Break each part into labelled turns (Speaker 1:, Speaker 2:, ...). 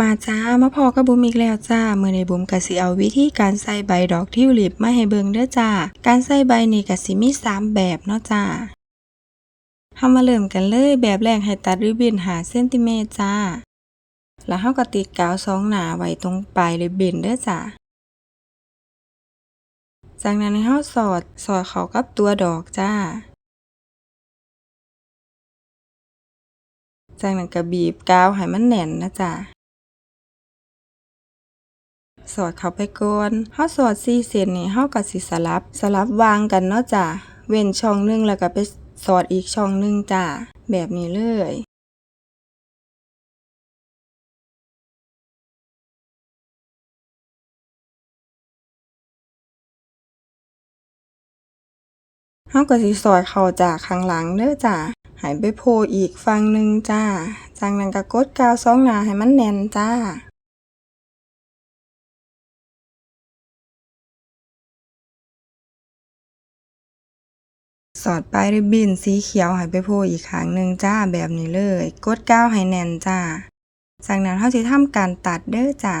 Speaker 1: มาจ้ามาพอกับบุ๋มอีกแล้วจ้าเมื่อในบุ๋มก็สิเอาวิธีการใส่ใบดอกทิวลิปมาให้เบิ่งเด้อจ้า การใส่ใบนี่ก็สิมีสามแบบเนาะจ้าเฮามาเริ่มกันเลยแบบแรกให้ตัดริบบิ้นหาเซนติเมตรจ้า แล้วเฮาก็ติดกาวสองหนาไว้ตรงปลายริบบิ้นเด้อจ้า จากนั้นให้เฮาสอดสอดเข้ากับตัวดอกจ้า จากนั้นก็บีบกาวให้มันแน่นนะจ้ะ สอดเข้าไปก่อนเฮาสอด4เส้นนี่เฮาก็สิสลับสลับวางกันเนาะจ้ะเว้นช่องหนึงแล้วก็ไปสอดอีกช่องหนึงจ้ะแบบนี้เลยเฮาก็สิสอดเข้าจากข้างหลังเด้อจ้ะให้ไปโผล่อีกฝั่งหนึ่งจ้าจากนั้นก็กดกาวสองหนาให้มันแน่นจ้า อดปลายริบบิ้นสีเขียวให้ไปโผล่อีกข้งหนึ่งจ้าแบบนี้เลย กดก้าวให้แน่นจ้า จากนั้นเราจะทำการตัดเด้อจ้า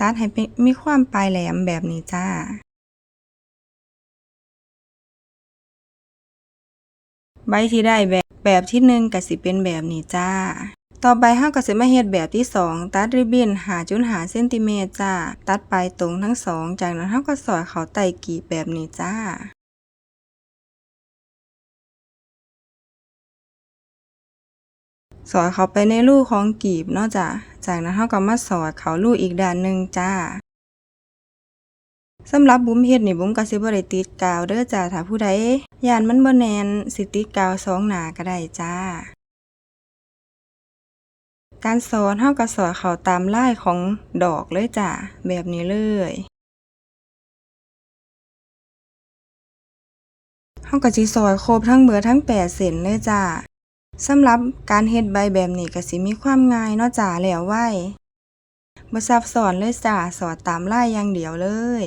Speaker 1: ตัดให้มีความปลายแหลมแบบนี้จ้าใบที่ได้แบบแบบที่หนึ่งก็สิเป็นแบบนี้จ้า ต่อไปเฮาก็สิมาเฮ็ดแบบที่สองตัดริบบิ้น5.5เซนติเมตรจ้า ตัดปลายตรงทั้งสอง จากนั้นเฮาก็สอดเขาใต้กลีบแบบนี้จ้า สอดเขาไปในรูของกลีบเนาะจ้ะจากนั้นเฮาก็มาสอดเขารูอีกด้านหนึ่งจ้าสำหรับบุ้มเฮ็ดนี่บุ้มก็สิบ่ได้ติดกาวเด้อจ้าถ้าผู้ใดย่านมันบ่แน่นสิติดกาวสองหน้าก็ได้จ้า การสอดเฮาก็สอดเขาตามลายของดอกเลยจ้าแบบนี้เลยเฮาก็สิสอดครบทั้งเบิดทั้ง8เส้นเลยจ้า สำหรับการเฮ็ดใบแบบนี้ก็สิมีความง่ายเนาะจ้าแล้วไวบ่ซับซ้อนเลยจ้าสอดตามลายอย่างเดียวเลย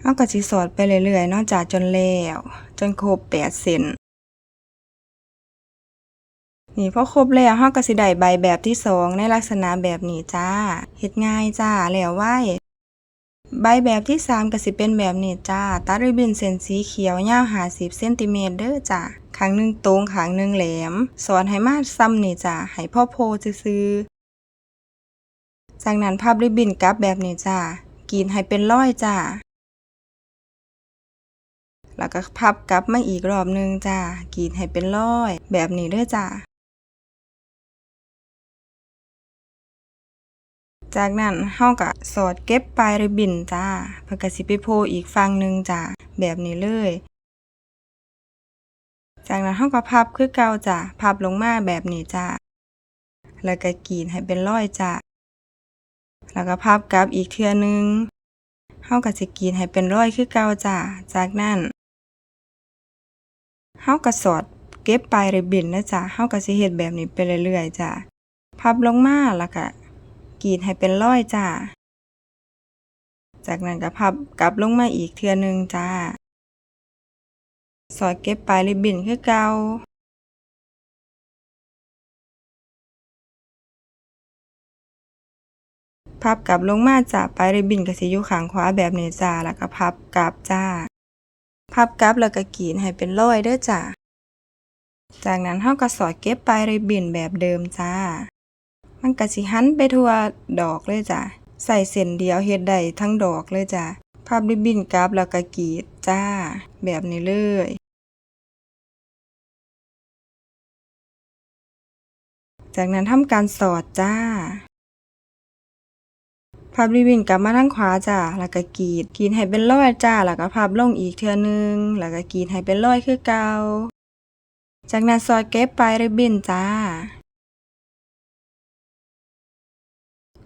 Speaker 1: เฮาก็สิสอดไปเรื่อยๆนาะจ้าจนแล้วจนครบ8เส้นนี่พอครบแล้วเฮาก็สิได้ใบแบบที่สองในลักษณะแบบนี้จ้าเฮ็ดง่ายจ้าแล้วไว ใบแบบที่สามก็สิเป็นแบบนี้จ้า ตัดริบบิ้นเส้นสีเขียวยาว50เซนติเมตรเด้อจ้าขางหนึ่งตรงขางหนึ่งแหลม สอนให้มาซ้ำนี่จ้าให้พ่อโพซื่อจากนั้นพับริบบินกลับแบบนี้จ้ากรีดให้เป็นร้อยจ้าแล้วก็พับกลับมาอีกรอบหนึงจ้ากรีดให้เป็นร้อย แบบนี้เด้อจ้า จากนั้นเฮาก็สอดเก็บปลายริบบิ้นจ้าเพิ่นก็สิไปโผล่อีกฝั่งหนึ่งจ้าแบบนี้เลย จากนั้นเฮาก็พับคือเก่าจ้าพับลงมาแบบนี้จ้าแล้วก็กรีดให้เป็นร้อยจ้าแล้วก็พับกลับอีกเทื่อนึงเฮาก็สิกรีดให้เป็นร้อยคือเก่าจ้าจากนั้นเฮาก็สอดเก็บปลายริบบิ้นนะจ้าเฮาก็สิเฮ็ดแบบนี้ไปเรื่อยๆจ้าพับลงมาแล้วก็ กรีดให้เป็นร้อยจ้า จากนั้นก็พับกลับลงมาอีกเทื่อหนึงจ้า สอดเก็บปลายริบบิ้นคือเก่าพับกลับลงมาจ้าปลายริบบิ้นก็สิอยู่ข้างขวาแบบนี้จ้า แล้วก็พับกลับจ้า พับกลับแล้วก็กรีดให้เป็นร้อยเด้อจ้าจากนั้นเฮาก็สอดเก็บปลายริบบิ้นแบบเดิมจ้า มันก็สิหันไปทั่วดอกเลยจ้ะใส่เส้นเดียวเฮ็ดได้ทั้งดอกเลยจ้ะพับริบบิ้นกลับแล้วก็กรีดจ้า แบบนี้เลยจากนั้นทำการสอดจ้า พับริบบิ้นกลับมาทางขวาจ้า แล้วก็กรีดกรีดให้เป็นรอยจ้า แล้วก็พับลงอีกเทื่อหนึง แล้วก็กรีดให้เป็นรอยคือเก่า จากนั้นสอดเก็บปลายริบบิ้นจ้า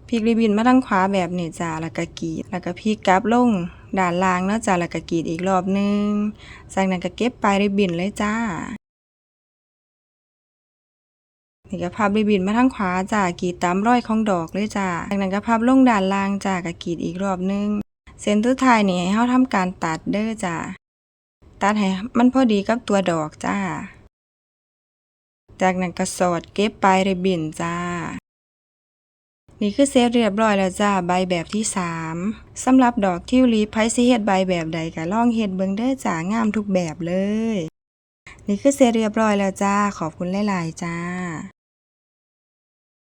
Speaker 1: พลิกริบบิ้นมาทางขวาแบบนี้จ้าแล้วก็กรีด แล้วก็พลิกกลับลงด้านล่างเนาะจ้าแล้วก็กรีดอีกรอบหนึง จากนั้นก็เก็บปลายริบบิ้นเลยจ้านี่ก็พับริบบิ้นมาทางขวาจ้ากรีดตามรอยของดอกเลยจ้าจากนั้นก็พับลงด้านล่างจ้าก็กรีดอีกรอบหนึง เส้นสุดท้ายนี่ให้เฮาทำการตัดเด้อจ้าตัดให้มันพอดีกับตัวดอกจ้า จากนั้นก็สอดเก็บปลายริบบิ้นจ้า นี่คือเซฟเรียบร้อยแล้วจ้าใบแบบที่ 3สำหรับดอกทิวลิปไผสิเฮ็ดใบแบบใดก็ลองเฮ็ดเบิ่งเด้อจ้างามทุกแบบเลย นี่คือเซฟเรียบร้อยแล้วจ้าขอบคุณหลายๆจ้า